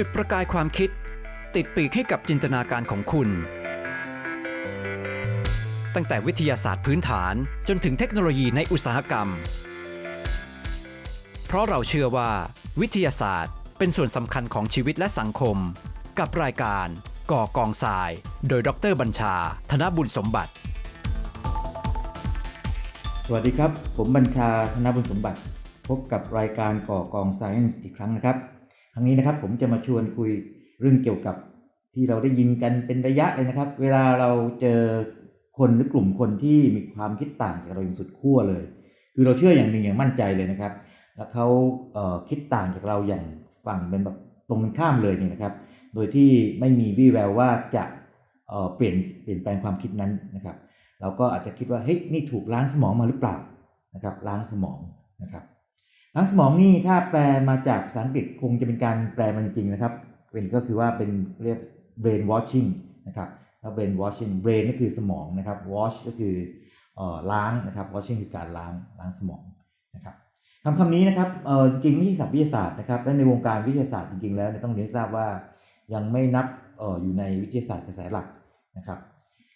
จุดประกายความคิด ติดปีกให้กับจินตนาการของคุณ ตั้งแต่วิทยาศาสตร์พื้นฐานจนถึงเทคโนโลยีในอุตสาหกรรม เพราะเราเชื่อว่า วิทยาศาสตร์เป็นส่วนสำคัญของชีวิตและสังคม กับรายการก่อกองทราย โดยดรบัญชา ธนบุญสมบัติ สวัสดีครับ ผมบัญชาธนบุญสมบัติ พบกับรายการก่อกอง Science อีกครั้งนะครับ รั้งนี้นะครับผมจะมาชวนคุยเรื่องเกี่ยวกับที่เราได้ยินกันเป็นระยะเลยนะครับ เวลาเราเจอคนหรือกลุ่มคนที่มีความคิดต่างจากเราอย่างสุดขั้วเลย คือเราเชื่ออย่างหนึ่งอย่างมั่นใจเลยนะครับ แล้วเขาเคิดต่างจากเราอย่างฝั่งเป็นแบบตรงข้ามเลยเนี่ยนะครับ โดยที่ไม่มีวี่แววว่าจะเเปลี่ยนเปลี่ยนแปลงความคิดนั้นนะครับ เราก็อาจจะคิดว่าเฮ้ยนี่ถูกล้างสมองมาหรือเปล่านะครับ ล้างสมองนะครับ ล้างสมองนี่ถ้าแปลมาจากภาษาอังกฤษคงจะเป็นการแปลมันจริงนะครับ เป็นก็คือว่าเป็นเรียก brain washing นะครับแล้ว brain washing brain ก็คือสมองนะครับ wash ก็คือออล้างนะครับ washing คือการล้างล้างสมองนะครับคำคำนี้นะครับจริงไม่ใช่ศัพท์วิทยาศาสตร์นะครับและในวงการวิทยาศาสตร์จริงๆแล้วต้องเรียนทราบว่ายังไม่นับอออยู่ในวิทยาศาสตร์กระแสหลักนะครับ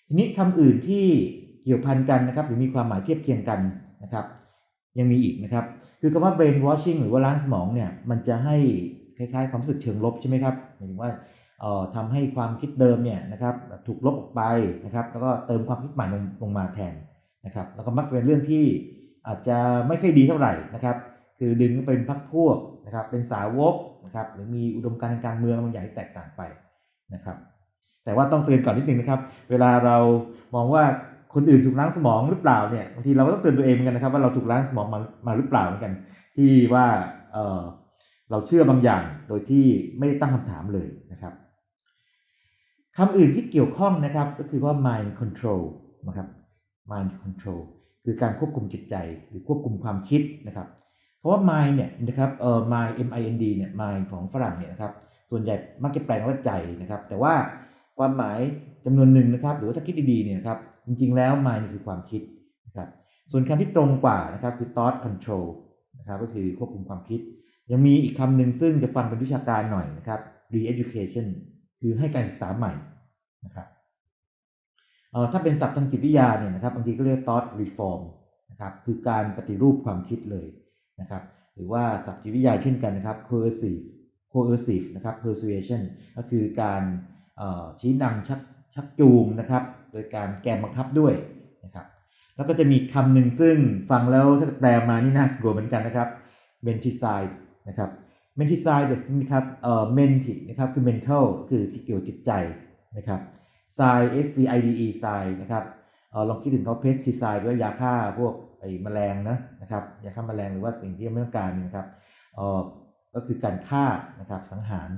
ทีนี้คำอื่นที่เกี่ยวพันกันนะครับ หรือมีความหมายเทียบเคียงกันนะครับ ยังมีอีกนะครับ คือคำว่า brain washing หรือว่าล้างสมองเนี่ยมันจะให้คล้ายๆความรู้สึกเชิงลบใช่ไหมครับหมายถึงว่าเอ่อทำให้ความคิดเดิมเนี่ยนะครับถูกลบออกไปนะครับแล้วก็เติมความคิดใหม่ลงลงมาแทนนะครับแล้วก็มักเป็นเรื่องที่อาจจะไม่ค่อยดีเท่าไหร่นะครับ คือดึงเป็นพักพวกนะครับเป็นสาวกนะครับหรือมีอุดมการณ์ทางการเมืองบางอย่างที่แตกต่างไปนะครับแต่ว่าต้องเตือนก่อนนิดนึงนะครับ เวลาเรามองว่า คนอื่นถูกล้างสมองหรือเปล่าเนี่ยบางทีเราก็ต้องเตือนตัวเองเหมือนกันนะครับว่าเราถูกล้างสมองมามาหรือเปล่าเหมือนกัน ที่ว่าเออเราเชื่อบางอย่างโดยที่ไม่ได้ตั้งคำถามเลยนะครับคำอื่นที่เกี่ยวข้องนะครับก็คือว่า mind control นะครับ mind control คือการควบคุมจิตใจหรือควบคุมความคิดนะครับ เพราะว่า mind เนี่ยนะครับเอ่อ mind m i n d เนี่ย mind ของฝรั่งเนี่ยนะครับ ส่วนใหญ่มักจะแปลว่าใจนะครับ แต่ว่าความหมายจำนวนหนึ่งนะครับ หรือว่าถ้าคิดดีๆเนี่ยนะครับ จริงๆ แล้ว mind นี่คือความคิดนะครับส่วนคำที่ตรงกว่านะครับคือ thought control นะครับก็คือควบคุมความคิด ยังมีอีกคำหนึ่งซึ่งจะฟังเป็นวิชาการหน่อยนะครับ re-education คือให้การศึกษาใหม่นะครับเอ่อถ้าเป็นศัพท์ทางจิตวิทยาเนี่ยนะครับบางทีก็เรียก thought reform นะครับคือการปฏิรูปความคิดเลยนะครับหรือว่าศัพท์จิตวิทยาเช่นกันนะครับ coercive coercive นะครับ persuasion ก็คือการชี้นำชักชักจูงนะครับ โดยการแกมบังคับด้วยนะครับ แล้วก็จะมีคำหนึ่งซึ่งฟังแล้วถ้าแปลมานี่น่ากลัวเหมือนกันนะครับ menticide นะครับ menticide นะครับเอ่อ menti นะครับคือ mental คือที่เกี่ยวจิตใจนะครับ side s c i d e side นะครับเออลองคิดถึงเขา pesticide ว่ายาฆ่าพวกไอ้แมลงนะนะครับยาฆ่าแมลงหรือว่าสิ่งที่ไม่ต้องการนะครับเออก็คือการฆ่านะครับสังหาร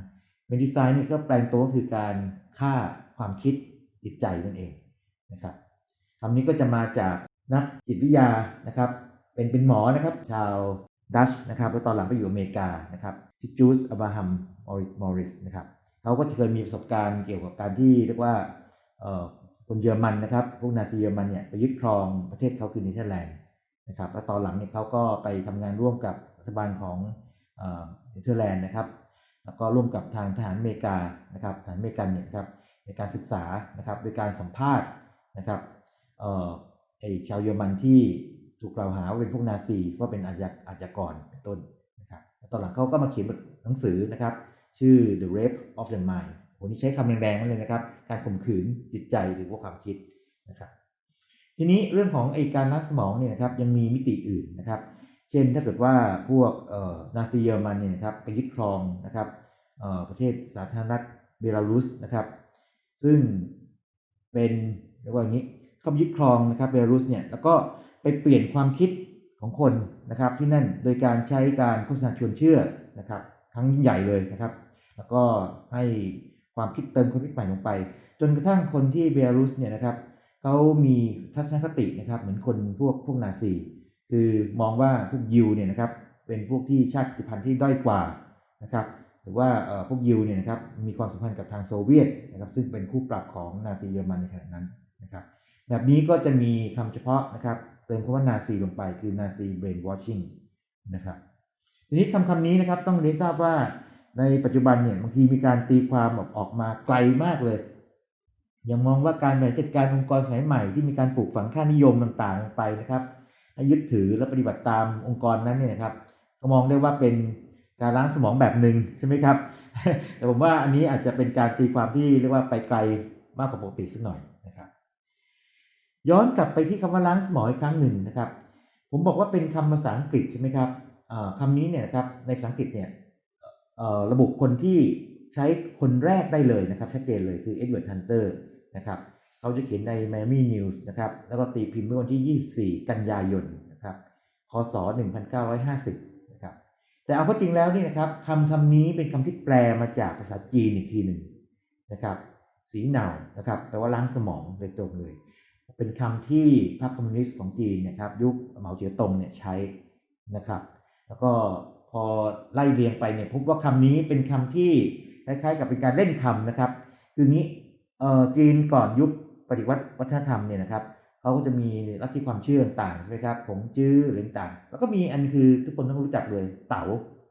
menticide นี่ก็แปลงตัวก็คือการฆ่าความคิดจิตใจนั่นเอง นะครับคำนี้ก็จะมาจากนักจิตวิทยานะครับ เป็นเป็นหมอนะครับชาวดัชนะครับแล้วตอนหลังไปอยู่อเมริกานะครับที่จูสอับราฮัมมอริสนะครับเขาก็เคยมีประสบการณ์เกี่ยวกับการที่เรียกว่าเอ่อคนเยอรมันนะครับพวกนาซีเยอรมันเนี่ยไปยึดครองประเทศเขาคือเนเธอร์แลนด์นะครับแล้วตอนหลังเนี่ยเขาก็ไปทำงานร่วมกับรัฐบาลของเอ่อเนเธอร์แลนด์นะครับแล้วก็ร่วมกับทางทหารอเมริกานะครับทหารอเมริกันเนี่ยครับในการศึกษานะครับโดยการสัมภาษณ์ นะครับเอ่อไอชาวเยอรมันที่ถูกกล่าวหาว่าเป็นพวกนาซีว่าเป็นอาชญาอาชญากรเป็นต้นนะครับตอนหลังเขาก็มาเขียนหนังสือนะครับ ชื่อ The Rape of the Mind วันนี้ใช้คำแรงๆนั่นเลยนะครับ การข่มขืนจิตใจหรือว่าความคิดนะครับ ทีนี้เรื่องของไอการล้างสมองเนี่ยนะครับยังมีมิติอื่นนะครับ เช่นถ้าเกิดว่าพวกนาซีเยอรมันเนี่ยนะครับไปยึดครองนะครับประเทศสาธารณรัฐเบลารุสนะครับ ซึ่งเป็น เรียกว่าอย่างนี้เขายึดครองนะครับเบลารุสเนี่ยแล้วก็ไปเปลี่ยนความคิดของคนนะครับที่นั่นโดยการใช้การโฆษณาชวนเชื่อนะครับครั้งยิ่งใหญ่เลยนะครับ แล้วก็ให้ความคิดเติมความคิดใหม่ลงไป จนกระทั่งคนที่เบลารุสเนี่ยนะครับเขามีทัศนคตินะครับเหมือนคนพวกพวกนาซีคือมองว่าพวกยิวเนี่ยนะครับเป็นพวกที่ชาติพันธุ์ที่ด้อยกว่านะครับหรือว่าพวกยิวเนี่ยนะครับมีความสัมพันธ์กับทางโซเวียตนะครับซึ่งเป็นคู่ปรับของนาซีเยอรมันในขณะนั้น นะครับแบบนี้ก็จะมีคำเฉพาะนะครับ เติมคำว่านาซีลงไปคือนาซีเบรนวอชชิ่งนะครับทีนี้คำคำนี้นะครับต้องได้ทราบว่าในปัจจุบันเนี่ยบางทีมีการตีความออกออกมาไกลมากเลยยังมองว่าการบริหารจัดการองค์กรสมัยใหม่ที่มีการปลูกฝังค่านิยมต่างๆไปนะครับยึดถือและปฏิบัติตามองค์กรนั้นเนี่ยนะครับ ก็มองได้ว่าเป็นการล้างสมองแบบหนึ่งใช่ไหมครับ แต่ผมว่าอันนี้อาจจะเป็นการตีความที่เรียกว่าไปไกลมากกว่าปกติสักหน่อย ย้อนกลับไปที่คำว่าล้างสมองอีกครั้งหนึ่งนะครับ ผมบอกว่าเป็นคำภาษาอังกฤษใช่ไหมครับอ่าคำนี้เนี่ยครับในภาษาอังกฤษเนี่ยระบุคนที่ใช้คนแรกได้เลยนะครับชัดเจนเลยคือเอ็ดเวิร์ดฮันเตอร์นะครับเขาจะเขียนใน Miami News นะครับแล้วก็ตีพิมพ์เมื่อวันที่ 24 กันยายนนะครับคศ 1950นะครับแต่เอาเข้าจริงแล้วนี่นะครับคำคำนี้เป็นคำที่แปลมาจากภาษาจีนอีกทีหนึ่งนะครับสีเหนานะครับแปลว่าล้างสมองโดยตรงเลย เป็นคำที่พรรคคอมมิวนิสต์ของจีนนะครับ ยุคเหมาเจ๋อตงเนี่ยใช้นะครับ แล้วก็พอไล่เรียงไปเนี่ยพบว่าคำนี้เป็นคำที่คล้ายๆ กับเป็นการเล่นคำนะครับ คืองี้เอ่อจีนก่อนยุคปฏิวัติวัฒนธรรมเนี่ยนะครับเขาก็จะมีลัทธิความเชื่อต่างใช่ไหมครับผงจื้อหรือต่าง แล้วก็มีอันคือทุกคนต้องรู้จักเลยเต๋า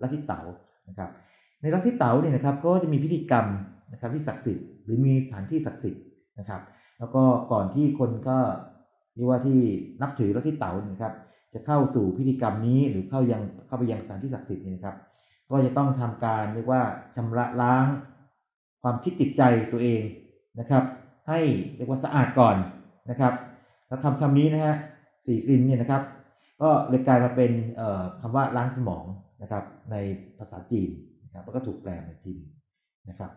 ลัทธิเต๋านะครับ ในลัทธิเต๋าเนี่ยนะครับก็จะมีพิธีกรรมนะครับที่ศักดิ์สิทธิ์หรือมีสถานที่ศักดิ์สิทธิ์นะครับ แล้วก็ก่อนที่คนก็เรียกว่าที่นับถือลัทธิเต๋าเนี่ยนะครับ จะเข้าสู่พิธีกรรมนี้หรือเข้ายังเข้าไปยังสถานที่ศักดิ์สิทธิ์นี่นะครับ ก็จะต้องทำการเรียกว่าชำระล้าง ความคิดจิตใจตัวเองนะครับ ให้เรียกว่าสะอาดก่อนนะครับแล้วคำคำนี้นะฮะสี่ซินเนี่ยนะครับ ก็เลยกลายมาเป็นเอ่อคำว่าล้างสมองนะครับ ในภาษาจีนนะครับแล้วก็ถูกแปลมาทีนนะครับ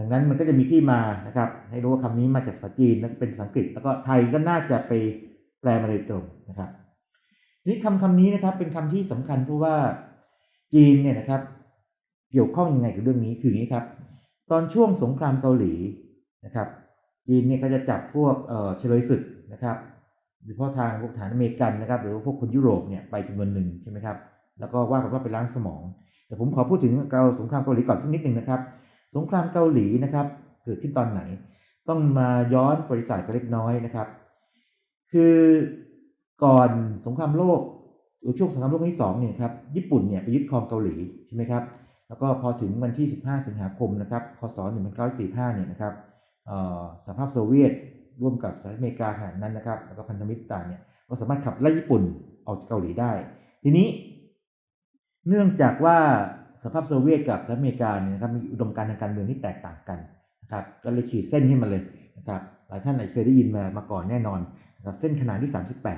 ดังนั้นมันก็จะมีที่มานะครับ ให้รู้ว่าคำนี้มาจากภาษาจีนแล้วเป็นภาษาอังกฤษ แล้วก็ไทยก็น่าจะไปแปลมาโดยตรงนะครับทีนี้คำคำนี้นะครับเป็นคำที่สำคัญเพราะว่าจีนเนี่ยนะครับ เกี่ยวข้องยังไงกับเรื่องนี้คืออย่างนี้ครับ ตอนช่วงสงครามเกาหลีนะครับ จีนเนี่ยก็จะจับพวกเอ่อเฉลยศึกนะครับโดยเฉพาะทางพวกฐานอเมริกันนะครับ หรือว่าพวกคนยุโรปเนี่ยไปจำนวนหนึ่งใช่ไหมครับแล้วก็ว่ากันว่าไปล้างสมอง แต่ผมขอพูดถึงเกาสงครามเกาหลีก่อนสักนิดหนึ่งนะครับ สงครามเกาหลีนะครับ เกิดขึ้นตอนไหน ต้องมาย้อนบริษัทกันเล็กน้อยนะครับ คือก่อนสงครามโลกหรือช่วงสงครามโลกครั้งที่สองเนี่ยครับญี่ปุ่นเนี่ยไปยึดครองเกาหลีใช่ไหมครับแล้วก็พอถึงวันที่ 15 สิงหาคมนะครับพศ 1945 เนี่ยนะครับอ่อสหภาพโซเวียตร่วมกับสหรัฐอเมริกาขณะนั้นนะครับแล้วก็พันธมิตรต่างเนี่ยก็สามารถขับไล่ญี่ปุ่นออกจากเกาหลีได้ ทีนี้ เนื่องจากว่า สภาพโซเวียตกับสหรัฐอเมริกาเนี่ยนะครับมีอุดมการณ์ทางการเมืองที่แตกต่างกันนะครับก็เลยขีดเส้นขึ้นมาเลยนะครับหลายท่านอาจจะเคยได้ยินมามาก่อนแน่นอนนะครับเส้นขนานที่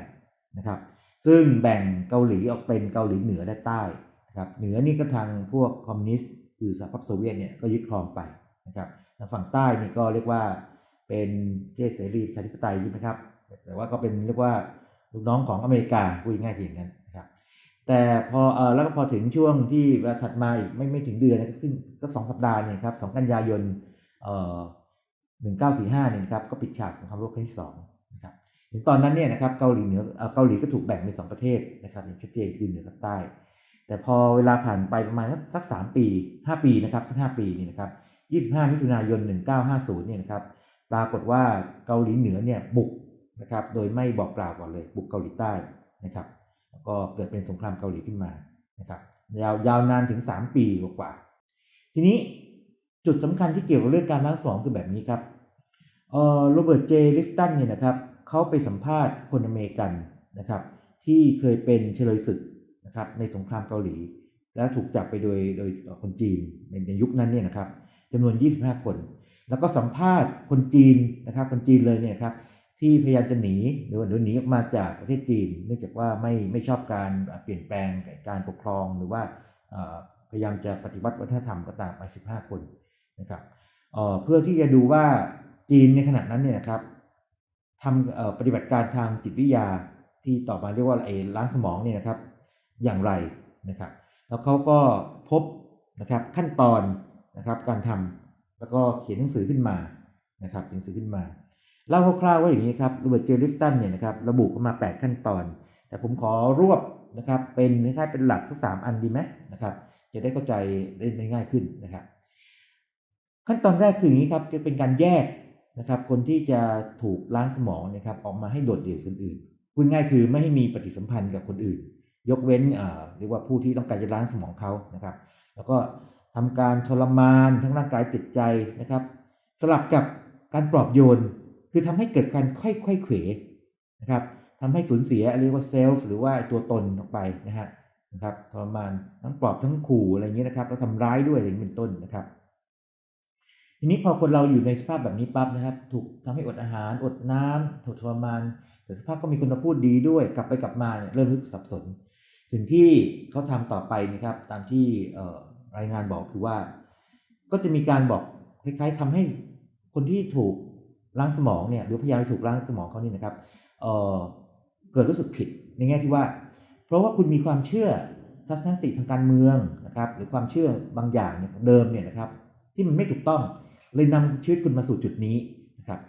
38นะครับซึ่งแบ่งเกาหลีออกเป็นเกาหลีเหนือและใต้นะครับเหนือนี่ก็ทางพวกคอมมิวนิสต์คือสหภาพโซเวียตเนี่ยก็ยึดครองไปนะครับทางฝั่งใต้นี่ก็เรียกว่าเป็นประเทศเสรีประชาธิปไตยใช่ไหมครับแต่ว่าก็เป็นเรียกว่าลูกน้องของอเมริกาพูดง่ายๆอย่างนั้น แต่พอแล้วก็พอถึงช่วงที่เวลาถัดมาอีกไม่ไม่ถึงเดือนนะครับขึ้นสักสองสัปดาห์เนี่ยครับสองกันยายนเอ่อหนึ่งเก้าสี่ห้าเนี่ยครับก็ปิดฉากสงครามโลกครั้งที่สองนะครับถึงตอนนั้นเนี่ยนะครับเกาหลีเหนือเออเกาหลีก็ถูกแบ่งเป็นสองประเทศนะครับอย่างชัดเจนคือเหนือกับใต้ แต่พอเวลาผ่านไปประมาณสักสามปีห้าปีนะครับสักห้าปีนี่นะครับยี่สิบห้ามิถุนายนหนึ่งเก้าห้าศูนย์เนี่ยนะครับปรากฏว่าเกาหลีเหนือเนี่ยบุกนะครับโดยไม่บอกกล่าวก่อนเลยบุกเกาหลีใต้นะครับ ก็เกิดเป็นสงครามเกาหลีขึ้นมานะครับยาวยาวนานถึง 3 ปีกว่าทีนี้จุดสำคัญที่เกี่ยวกับเรื่องการล้างสมองคือแบบนี้ครับเออโรเบิร์ตเจลิฟตันเนี่ยนะครับเขาไปสัมภาษณ์คนอเมริกันนะครับที่เคยเป็นเฉลยศึกนะครับในสงครามเกาหลี แล้วถูกจับไปโดยโดยคนจีนในในยุคนั้นเนี่ยนะครับจำนวน 25 คน แล้วก็สัมภาษณ์คนจีนนะครับคนจีนเลยเนี่ยครับ ที่พยายามจะหนีหรือว่าหนีออกมาจากประเทศจีน เนื่องจากว่าไม่ไม่ชอบการเปลี่ยนแปลงการปกครองหรือว่าพยายามจะปฏิวัติวัฒนธรรมก็ตามไป 15 คนนะครับเพื่อที่จะดูว่าจีนในขณะนั้นเนี่ยนะครับทำปฏิบัติการทางจิตวิทยาที่ต่อมาเรียกว่าไอ้ล้างสมองเนี่ยนะครับอย่างไรนะครับ แล้วเขาก็พบนะครับขั้นตอนนะครับการทำแล้วก็เขียนหนังสือขึ้นมานะครับเขียนหนังสือขึ้นมา เล่าคร่าวๆว่าอย่างนี้ครับโรเบิร์ตเจอริฟตันเนี่ยนะครับระบุเข้ามา 8 ขั้นตอน แต่ผมขอรวบนะครับเป็นคล้ายๆเป็นหลักสักสามอันดีไหมนะครับจะได้เข้าใจได้ง่ายขึ้นนะครับ ขั้นตอนแรกคืออย่างนี้ครับจะเป็นการแยกนะครับ คนที่จะถูกล้างสมองนะครับออกมาให้โดดเดี่ยวคนอื่นพูดง่ายคือไม่ให้มีปฏิสัมพันธ์กับคนอื่น ยกเว้นอ่าเรียกว่าผู้ที่ต้องการจะล้างสมองเขานะครับ แล้วก็ทำการทรมานทั้งร่างกายจิตใจนะครับ สลับกับการปลอบโยน คือทำให้เกิดการค่อยๆเขวนะครับทำให้สูญเสียเรียกว่าเซลฟ์หรือว่าตัวตนออกไปนะฮะนะครับทรมานทั้งปลอบทั้งขู่อะไรอย่างเงี้ยนะครับแล้วทำร้ายด้วยอะไรอย่างนี้เป็นต้นนะครับ ทีนี้พอคนเราอยู่ในสภาพแบบนี้ปั๊บนะครับ ถูกทำให้อดอาหารอดน้ำถูกทรมานแต่สภาพก็มีคนมาพูดดีด้วยกลับไปกลับมาเนี่ยเริ่มรู้สึกสับสน สิ่งที่เขาทำต่อไปนะครับ ตามที่รายงานบอกคือว่า ก็จะมีการบอกคล้ายๆทำให้คนที่ถูก ล้างสมองเนี่ยหรือพยายามจะถูกล้างสมองเขานี่นะครับเเกิดรู้สึกผิดในแง่ที่ว่า เพราะว่าคุณมีความเชื่อทัศนคติทางการเมืองนะครับ หรือความเชื่อบางอย่างเนี่ยเดิมเนี่ยนะครับ ที่มันไม่ถูกต้องเลยนำชีวิตคุณมาสู่จุดนี้นะครับ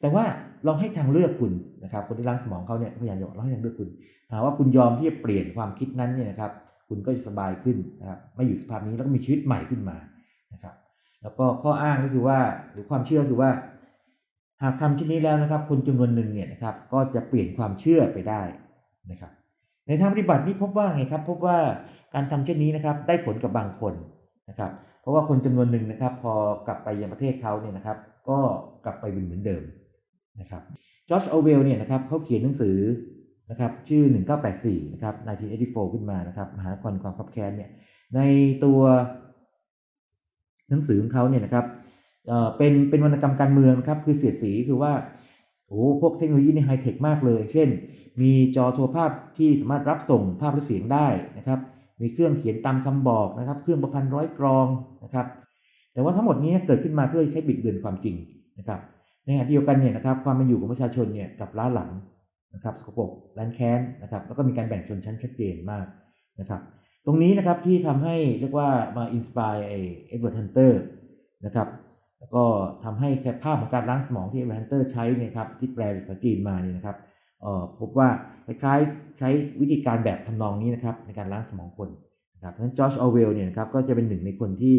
แต่ว่าเราให้ทางเลือกคุณนะครับ คนที่ล้างสมองเขาเนี่ยพยายามจะบอกเราให้ทางเลือกคุณหาว่าคุณยอมที่จะเปลี่ยนความคิดนั้นเนี่ยนะครับ คุณก็จะสบายขึ้นนะครับไม่อยู่สภาพนี้แล้วก็มีชีวิตใหม่ขึ้นมานะครับ แล้วก็ข้ออ้างก็คือว่าหรือความเชื่อคือว่า หากทำเช่นนี้แล้วนะครับ คนจำนวนหนึ่งเนี่ยนะครับก็จะเปลี่ยนความเชื่อไปได้นะครับ ในทางปฏิบัตินี่พบว่าไงครับ พบว่าการทำเช่นนี้นะครับ ได้ผลกับบางคนนะครับ เพราะว่าคนจำนวนหนึ่งนะครับ พอกลับไปยังประเทศเขาเนี่ยนะครับ ก็กลับไปเป็นเหมือนเดิมนะครับจอร์จโอเวลเนี่ยนะครับเขาเขียนหนังสือนะครับชื่อ 1984 นะครับ 1984 ขึ้นมานะครับมหานครความขับแค้นเนี่ยในตัวหนังสือของเขาเนี่ยนะครับ เอ่อเป็นเป็นวรรณกรรมการเมืองครับคือเสียดสีคือว่าโอ้พวกเทคโนโลยีในไฮเทคมากเลย เช่น มีจอโทรภาพที่สามารถรับส่งภาพและเสียงได้นะครับ มีเครื่องเขียนตามคำบอกนะครับ เครื่องประพันธ์ร้อยกรองนะครับ แต่ว่าทั้งหมดนี้เกิดขึ้นมาเพื่อใช้บิดเบือนความจริงนะครับ ในขณะเดียวกันเนี่ยนะครับความเป็นอยู่ของประชาชนเนี่ยกับล้าหลังนะครับสกปรกร้านแค้นนะครับแล้วก็มีการแบ่งชนชั้นชัดเจนมากนะครับ ตรงนี้นะครับที่ทำให้เรียกว่ามาอินสปายเอ็ดเวิร์ดฮันเตอร์นะครับ ก็ทำให้ภาพของการล้างสมองที่เอเวิร์ฮันเตอร์ใช้เนี่ยครับที่แปลเป็นภาษาจีนมาเนี่ยนะครับเอ่อพบว่าคล้ายๆใช้วิธีการแบบทำนองนี้นะครับในการล้างสมองคนนะครับนั้นจอร์จออเวลเนี่ยนะครับก็จะเป็นหนึ่งในคนที่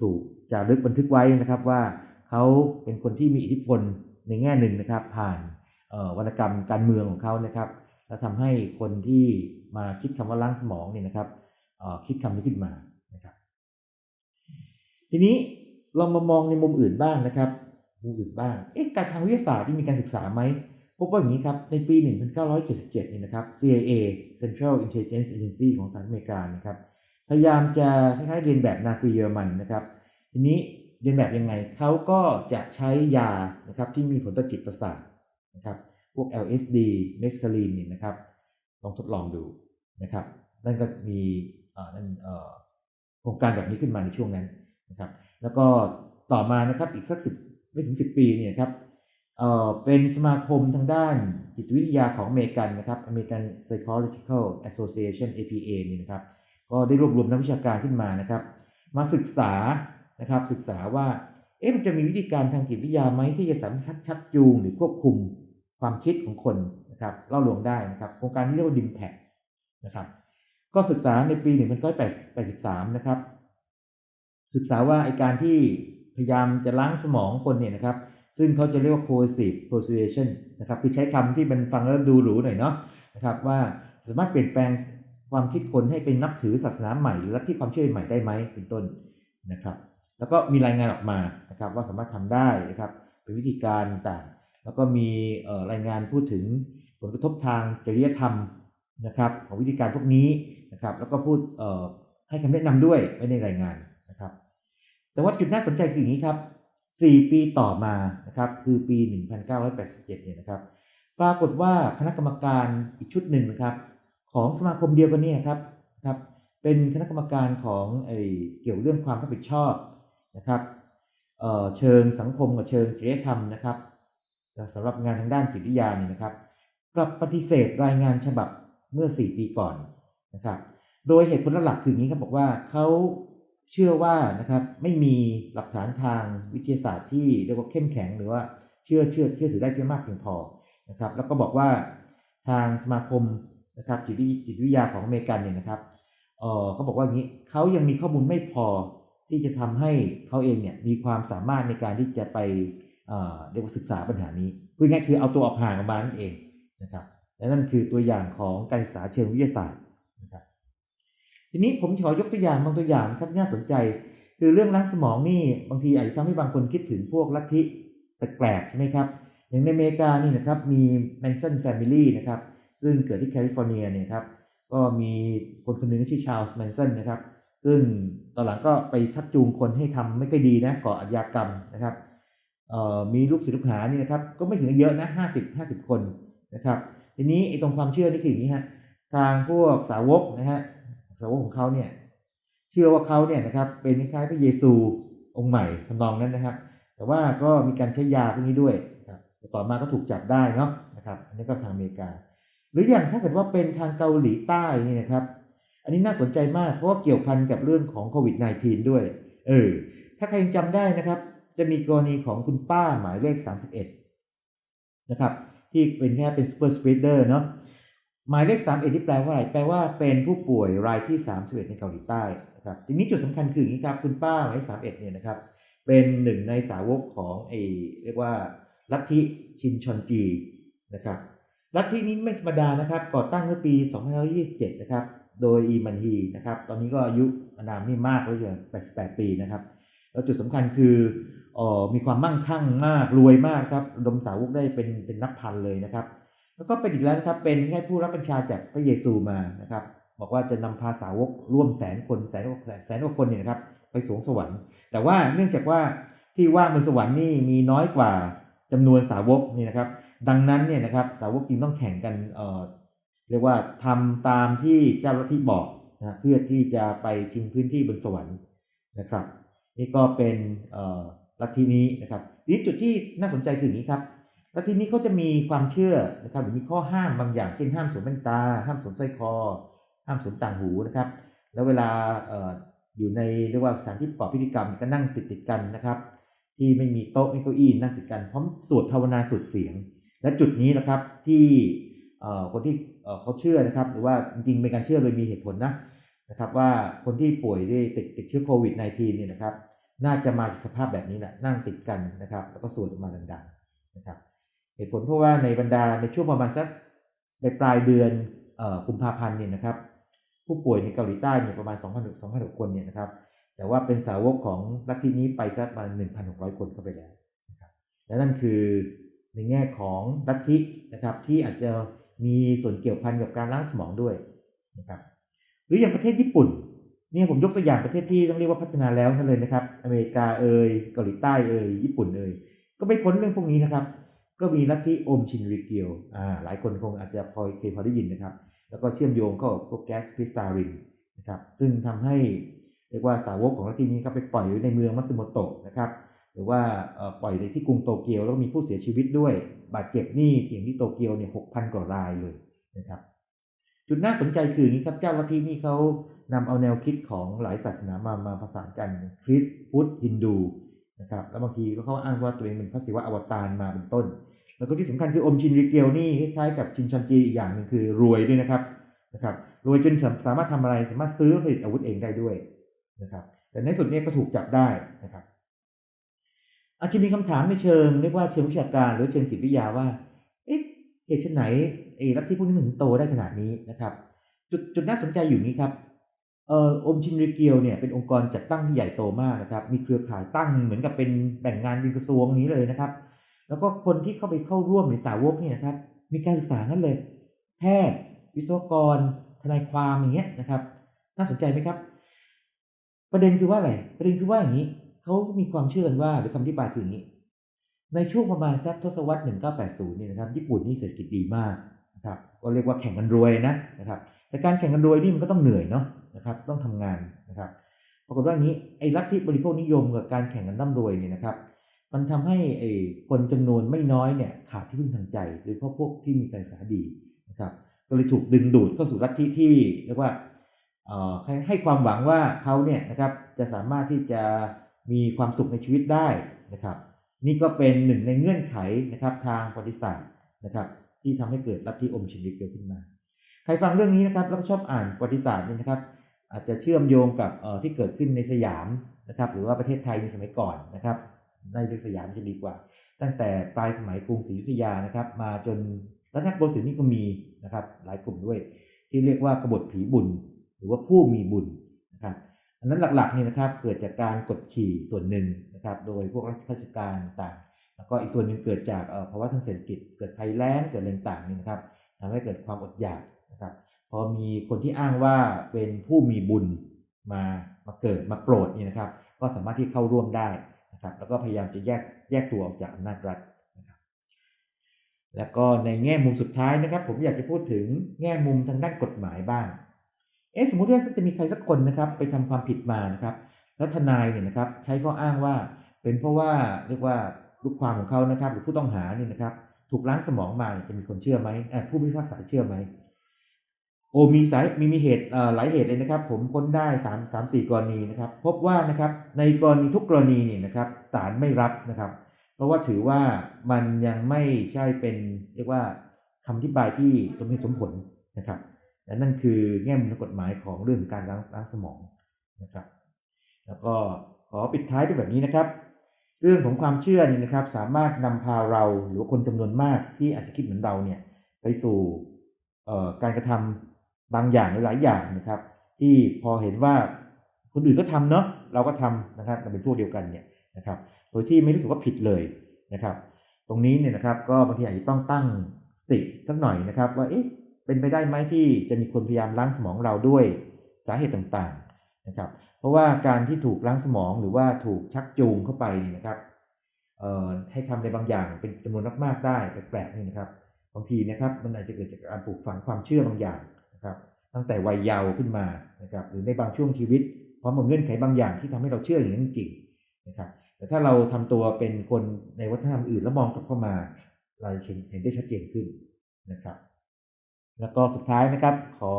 ถูกจารึกบันทึกไว้นะครับว่าเขาเป็นคนที่มีอิทธิพลในแง่หนึ่งนะครับ ผ่านวรรณกรรมการเมืองของเขานะครับ แล้วทำให้คนที่มาคิดคำว่าล้างสมองเนี่ยนะครับคิดคำนี้ขึ้นมานะครับ ทีนี้ ลองมามองในมุมอื่นบ้างนะครับมุมอื่นบ้างเอ๊ะการทางวิทยาศาสตร์ที่มีการศึกษาไหมพบว่าอย่างนี้ครับ ในปี 1977เนี่ยนะครับ CIA Central Intelligence Agency ของสหรัฐอเมริกานะครับ พยายามจะคล้ายๆเรียนแบบนาซีเยอรมันนะครับ ทีนี้เรียนแบบยังไง เขาก็จะใช้ยานะครับที่มีผลต่อจิตประสาทนะครับ พวก LSD เมสคาลีนนี่นะครับ ลองทดลองดูนะครับ นั่นก็มีอ่อนั่นเอ่อโครงการแบบนี้ขึ้นมาในช่วงนั้น นะครับแล้วก็ต่อมานะครับอีกสักสิบไม่ถึงสิบปีเนี่ยครับเอ่อเป็นสมาคมทางด้านจิตวิทยาของอเมริกันนะครับ American Psychological Association APA นี่นะครับก็ได้รวบรวมนักวิชาการขึ้นมานะครับ มาศึกษานะครับศึกษาว่าเอ๊ะมันจะมีวิธีการทางจิตวิทยาไหมที่จะสามารถชักจูงหรือควบคุมความคิดของคนนะครับเล่าลวงได้นะครับโครงการนี้เรียกว่าดิมแพนะครับก็ศึกษาในปี 1983 นะครับ ศึกษาว่าไอการที่พยายามจะล้างสมองคนเนี่ยนะครับ ซึ่งเขาจะเรียกว่า coercive persuasion นะครับคือใช้คำที่มันฟังแล้วดูหรูหน่อยเนาะนะครับว่าสามารถเปลี่ยนแปลงความคิดคนให้เป็นนับถือศาสนาใหม่หรือลัทธิความเชื่อใหม่ได้ไหมเป็นต้นนะครับ แล้วก็มีรายงานออกมานะครับว่าสามารถทำได้นะครับเป็นวิธีการต่างแล้วก็มีรายงานพูดถึงผลกระทบทางจริยธรรมนะครับของวิธีการพวกนี้นะครับ แล้วก็พูดให้คำแนะนำด้วยไว้ในรายงาน แต่ว่าจุดน่าสนใจคืออย่างนี้ครับ 4 ปีต่อมานะครับคือปี 1987 เนี่ยนะครับปรากฏว่าคณะกรรมการอีกชุดหนึ่งนะครับ ของสมาคมเดียวกันเนี่ยครับครับเป็นคณะกรรมการของไอเกี่ยวเรื่องความรับผิดชอบนะครับเเชิงสังคมกับเชิงจริยธรรมนะครับสำหรับงานทางด้านจิตวิทยาเนี่ยนะครับกลับปฏิเสธรายงานฉบับเมื่อ 4 ปีก่อนนะครับ โดยเหตุผลหลักคืออย่างนี้ครับบอกว่าเขา เชื่อว่านะครับไม่มีหลักฐานทางวิทยาศาสตร์ที่เรียกว่าเข้มแข็งหรือว่าเชื่อเชื่อเชื่อถือได้เพียงมากเพียงพอนะครับแล้วก็บอกว่าทางสมาคมนะครับจิตวิจิตวิทยาของอเมริกันเนี่ยนะครับเออเขาบอกว่าอย่างนี้เขายังมีข้อมูลไม่พอที่จะทำให้เขาเองเนี่ยมีความสามารถในการที่จะไปเออเรียกว่าศึกษาปัญหานี้พูดง่ายคือเอาตัวออกห่างออกมานั่นเองนะครับและนั่นคือตัวอย่างของการศึกษาเชิงวิทยาศาสตร์ ทีนี้ผมขอยกตัวอย่างบางตัวอย่างครับน่าสนใจ คือเรื่องล้างสมองนี่บางทีอาจจะทำให้บางคนคิดถึงพวกลัทธิแปลกๆใช่ไหมครับ อย่างในอเมริกานี่นะครับมี Manson Family นะครับซึ่งเกิดที่แคลิฟอร์เนียเนี่ยครับก็มีคนคนหนึ่งชื่อชาลส์แมนสันนะครับซึ่งตอนหลังก็ไปชักจูงคนให้ทำไม่ค่อยดีนะก่ออาชญากรรมนะครับมีลูกศิษย์ลูกหานี่นะครับก็ไม่ถึงเยอะนะห้าสิบห้าสิบคนนะครับทีนี้ไอ้ตรงความเชื่อนี่คืออย่างนี้ฮะทางพวกสาวกนะฮะ สาวกของเขาเนี่ยเชื่อว่าเขาเนี่ยนะครับเป็นคล้ายๆพระเยซูองค์ใหม่ทำนองนั้นนะครับ แต่ว่าก็มีการใช้ยาพวกนี้ด้วยครับแต่ต่อมาก็ถูกจับได้เนาะนะครับ อันนี้ก็ทางอเมริกา หรืออย่างถ้าเกิดว่าเป็นทางเกาหลีใต้นี่นะครับ อันนี้น่าสนใจมากเพราะว่าเกี่ยวพันกับเรื่องของโควิด -19 ด้วย เออ ถ้าใครยังจำได้นะครับ จะมีกรณีของคุณป้าหมายเลข 31 นะครับ ที่เป็นแค่เป็น super spreader เนาะ หมายเลข31ที่แปลว่าอะไร แปลว่าเป็นผู้ป่วยรายที่31ในเกาหลีใต้นะครับ ทีนี้จุดสำคัญคืออย่างนี้ครับ คุณป้าหมายเลข31เนี่ยนะครับ เป็นหนึ่งในสาวกของไอเรียกว่าลัทธิชินชอนจีนะครับ ลัทธินี้ไม่ธรรมดานะครับ ก่อตั้งเมื่อปี2527 นะครับ โดยอีมันฮีนะครับ ตอนนี้ก็อายุอานามนี่มากแล้วอย่าง88 ปีนะครับ แล้วจุดสำคัญคือออมีความมั่งคั่งมาก รวยมากครับดมสาวกได้เป็นเป็นนับพันเลยนะครับ แล้วก็เป็นอีกแล้วนะครับ เป็นแค่ผู้รับบัญชาจากพระเยซูมานะครับ บอกว่าจะนำพาสาวกร่วมแสนคนแสนกว่าแสนกว่าคนเนี่ยนะครับ ไปสวงสวรรค์ แต่ว่าเนื่องจากว่าที่ว่างบนสวรรค์นี่มีน้อยกว่าจำนวนสาวกนี่นะครับ ดังนั้นเนี่ยนะครับ สาวกจึงต้องแข่งกันเอ่อเรียกว่าทำตามที่เจ้าลัทธิบอกนะเพื่อที่จะไปชิงพื้นที่บนสวรรค์นะครับ นี่ก็เป็นเอ่อลัทธินี้นะครับทีนี้จุดที่น่าสนใจคืออย่างนี้ครับ แลัทธินี้เขาจะมีความเชื่อนะครับหรือมีข้อห้ามบางอย่างเช่นห้ามสวมแว่นตา ห้ามสวมสร้อยคอ ห้ามสวมต่างหูนะครับ แล้วเวลาเออยู่ในเรียกว่าสถานที่ประกอบพิธีกรรมก็นั่งติดติดกันนะครับ ที่ไม่มีโต๊ะไม่มีเก้าอี้นั่งติดกันพร้อมสวดภาวนาสุดเสียง และจุดนี้นะครับที่คนที่เขาเชื่อนะครับ หรือว่าจริงๆเป็นการเชื่อโดยมีเหตุผลนะนะครับว่าคนที่ป่วยด้วยติดติดเชื้อโควิด -19 เนี่ยนะครับ น่าจะมาสภาพแบบนี้แหละนั่งติดกันนะครับ แล้วก็สวดออกมาดังๆนะครับ ตุผลเพราะว่าในบรรดาในช่วงประมาณสักในปลายเดือนกุมภาพันธ์เนี่ยนะครับ ผู้ป่วยในเกาหลีใต้เนี่ยประมาณ 2,000 2 0 0 คนเนี่ยนะครับ แต่ว่าเป็นสาวกของลัทธินี้ไปสักประมาณ 1,600 คนเข้าไปแล้วนะครับและนั่นคือในแง่ของลัทธินะครับที่อาจจะมีส่วนเกี่ยวพันกับการล้างสมองด้วยนะครับหรืออย่างประเทศญี่ปุ่นเนี่ยผมยกตัวอย่างประเทศที่ต้องเรียกว่าพัฒนาแล้วนั่นเลยนะครับ อเมริกาเอ่ยเกาหลีใต้เอ่ยญี่ปุ่นเอ่ยก็ไม่พ้นเรื่องพวกนี้นะครับ ก็มีลัทธิโอมชินริเกียวอ่าหลายคนคงอาจจะพอเคยพอได้ยินนะครับ แล้วก็เชื่อมโยงเข้ากับพวกแก๊สคริสตาลินนะครับซึ่งทำให้เรียกว่าสาวกของลัทธินี้ก็ไปปล่อยไว้ในเมืองมัตสึโมโตะนะครับหรือว่าปล่อยในที่กรุงโตเกียวแล้วก็มีผู้เสียชีวิตด้วย บาดเจ็บนี่เพียงที่โตเกียวเนี่ยหกพันกว่ารายเลยนะครับจุดน่าสนใจคืออย่างนี้ครับเจ้าลัทธินี่เขานำเอาแนวคิดของหลายศาสนามามาผสานกันคริสต์พุทธฮินดูนะครับแล้วบางทีก็เขาอ้างว่าตัวเองเป็นพระศิวะอวตารมาเป็นต้น แล้วก็ที่สำคัญคืออมชินริเกียวนี่คล้ายๆกับชินชันจีอีกอย่างหนึ่งคือรวยด้วยนะครับนะครับรวยจนสามารถทำอะไรสามารถซื้อผลิตอาวุธเองได้ด้วยนะครับ แต่ในสุดนี่ยก็ถูกจับได้นะครับ อาจจะมีคำถามในเชิงเรียกว่าเชิงวิชาการหรือเชิงจิตวิทยาว่าเอ๊ะเหตุไฉนไหนไอ้ลัทธิพวกนี้มันถึงโตได้ขนาดนี้นะครับจุดจุดน่าสนใจอยู่นี้ครับเอ่ออมชินริเกียวเนี่ยเป็นองค์กรจัดตั้งที่ใหญ่โตมากนะครับ มีเครือข่ายตั้งเหมือนกับเป็นแบ่งงานเป็นกระทรวงนี้เลยนะครับ แล้วก็คนที่เข้าไปเข้าร่วมในสาวกเนี่ยนะครับ มีการศึกษานั่นเลย แพทย์ วิศวกร ทนายความอย่างเงี้ยนะครับ น่าสนใจไหมครับ ประเด็นคือว่าอะไรประเด็นคือว่าอย่างนี้เขามีความเชื่อกันว่าหรือคำอธิบายคืออย่างนี้ ในช่วงประมาณสักทศวรรษ 1980 เนี่ยนะครับ ญี่ปุ่นนี่เศรษฐกิจดีมากนะครับ ก็เรียกว่าแข่งกันรวยนะนะครับ แต่การแข่งกันรวยนี่มันก็ต้องเหนื่อยเนาะนะครับ ต้องทำงานนะครับ ปรากฏว่าอย่างนี้ไอ้ลัทธิบริโภคนิยมกับการแข่งกันร่ำรวยเนี่ยนะครับ มันทำให้ไอ้คนจำนวนไม่น้อยเนี่ยขาดที่พึ่งทางใจ โดยเฉพาะพวกที่มีการศึกษาดีนะครับก็เลยถูกดึงดูดเข้าสู่ลัทธิที่เรียกว่าให้ความหวังว่าเขาเนี่ยนะครับจะสามารถที่จะมีความสุขในชีวิตได้นะครับ นี่ก็เป็นหนึ่งในเงื่อนไขนะครับทางประวัติศาสตร์นะครับ ที่ทำให้เกิดลัทธิอมชินริเกิดขึ้นมา ใครฟังเรื่องนี้นะครับแล้วก็ชอบอ่านประวัติศาสตร์นี่นะครับ อาจจะเชื่อมโยงกับที่เกิดขึ้นในสยามนะครับ หรือว่าประเทศไทยในสมัยก่อนนะครับ ในเรื่องสยามจะดีกว่า ตั้งแต่ปลายสมัยกรุงศรีอยุธยานะครับ มาจนรัตนโกสินทร์นี่ก็มีนะครับ หลายกลุ่มด้วย ที่เรียกว่ากบฏผีบุญ หรือว่าผู้มีบุญนะครับอันนั้นหลักๆนี่นะครับเกิดจากการกดขี่ส่วนหนึ่งนะครับ โดยพวกราชการต่างแล้วก็อีกส่วนหนึ่งเกิดจากเอ่อภาวะทางเศรษฐกิจเกิดภัยแล้งเกิดอะไรต่างๆนี่นะครับทำให้เกิดความอดอยากนะครับ พอมีคนที่อ้างว่าเป็นผู้มีบุญมามาเกิดมาโปรดนี่นะครับ ก็สามารถที่เข้าร่วมได้ นะครับแล้วก็พยายามจะแยกแยกตัวออกจากอำนาจรัฐนะครับแล้วก็ในแง่มุมสุดท้ายนะครับ ผมอยากจะพูดถึงแง่มุมทางด้านกฎหมายบ้างเอ๊ะสมมุติว่าจะมีใครสักคนนะครับ ไปทำความผิดมานะครับ แล้วทนายเนี่ยนะครับ ใช้ข้ออ้างว่า เป็นเพราะว่าเรียกว่าลูกความของเขานะครับ หรือผู้ต้องหาเนี่ยนะครับ ถูกล้างสมองมาเนี่ยจะมีคนเชื่อไหมเออผู้พิพากษาเชื่อไหม โอ้มีสายมีมีเหตุหลายเหตุเลยนะครับ ผมค้นได้สามสามสี่กรณีนะครับ พบว่านะครับในกรณีทุกกรณีเนี่ยนะครับศาลไม่รับนะครับ เพราะว่าถือว่ามันยังไม่ใช่เป็นเรียกว่าคำอธิบายที่สมเหตุสมผลนะครับและนั่นคือแง่มุมทางกฎหมายของเรื่องการล้างล้างสมองนะครับ แล้วก็ขอปิดท้ายด้วยแบบนี้นะครับ เรื่องของความเชื่อนี่นะครับ สามารถนำพาเราหรือว่าคนจำนวนมากที่อาจจะคิดเหมือนเราเนี่ยไปสู่การกระทำ บางอย่างหรือหลายอย่างนะครับ ที่พอเห็นว่าคนอื่นก็ทำเนาะเราก็ทำนะครับเราเป็นพวกเดียวกันเนี่ยนะครับ โดยที่ไม่รู้สึกว่าผิดเลยนะครับ ตรงนี้เนี่ยนะครับก็บางทีอาจจะต้องตั้งสติสักหน่อยนะครับ ว่าเอ๊ะเป็นไปได้ไหมที่จะมีคนพยายามล้างสมองเราด้วยสาเหตุต่างๆนะครับ เพราะว่าการที่ถูกล้างสมองหรือว่าถูกชักจูงเข้าไปเนี่ยนะครับเอ่อให้ทำในบางอย่างเป็นจำนวนมากๆได้แปลกๆนี่นะครับบางทีนะครับมันอาจจะเกิดจากการปลูกฝังความเชื่อบางอย่าง นะครับตั้งแต่วัยเยาว์ขึ้นมานะครับหรือในบางช่วงชีวิตเพร้อมกับเงื่อนไขบางอย่างที่ทำให้เราเชื่ออย่างนั้นจริงนะครับแต่ถ้าเราทำตัวเป็นคนในวัฒนธรรมอื่นแล้วมองกลับเข้ามาเราจะเห็นได้ชัดเจนขึ้นนะครับ แล้วก็สุดท้ายนะครับ ขอ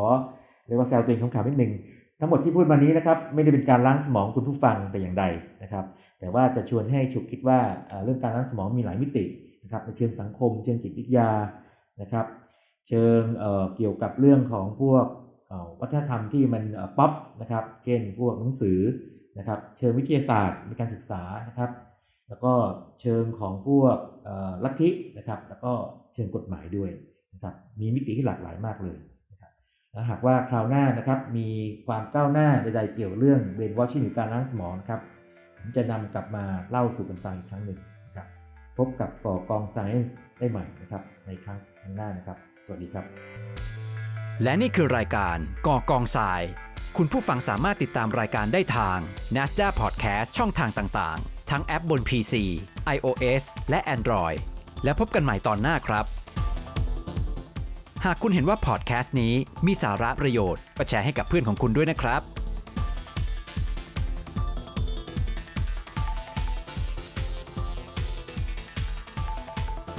เรียกว่าแซวตัวเองของข่าวนิดนึงทั้งหมดที่พูดมานี้นะครับไม่ได้เป็นการล้างสมองคุณผู้ฟังแต่อย่างใดนะครับ แต่ว่าจะชวนให้ฉุกคิดว่าเอ่อเรื่องการล้างสมองมีหลายมิตินะครับในเชิงสังคม เชิงจิตวิทยานะครับ เชิงเอ่อเกี่ยวกับเรื่องของพวกเอ่อวัฒนธรรมที่มันเอ่อป๊อปนะครับเช่นพวกหนังสือนะครับเชิงวิทยาศาสตร์ในการศึกษานะครับ แล้วก็เชิงของพวกเอ่อลัทธินะครับ แล้วก็เชิงกฎหมายด้วยนะครับมีมิติที่หลากหลายมากเลยนะครับและหากว่าคราวหน้านะครับมีความก้าวหน้าใดๆเกี่ยวเรื่องเบรนวอชชิ่งหรือการล้างสมองนะครับผมจะนำกลับมาเล่าสู่กันฟังอีกครั้งหนึ่งนะครับพบกับก่อกอง Science ได้ใหม่นะครับในครั้งหน้านะครับ สวัสดีครับ และนี่คือรายการกอกองทราย คุณผู้ฟังสามารถติดตามรายการได้ทาง NASDA Podcast ช่องทางต่างๆ ทั้งแอปบน PC iOS และ Android และพบกันใหม่ตอนหน้าครับ หากคุณเห็นว่าพอดแคสต์นี้มีสาระประโยชน์ก็แชร์ให้กับเพื่อนของคุณด้วยนะครับ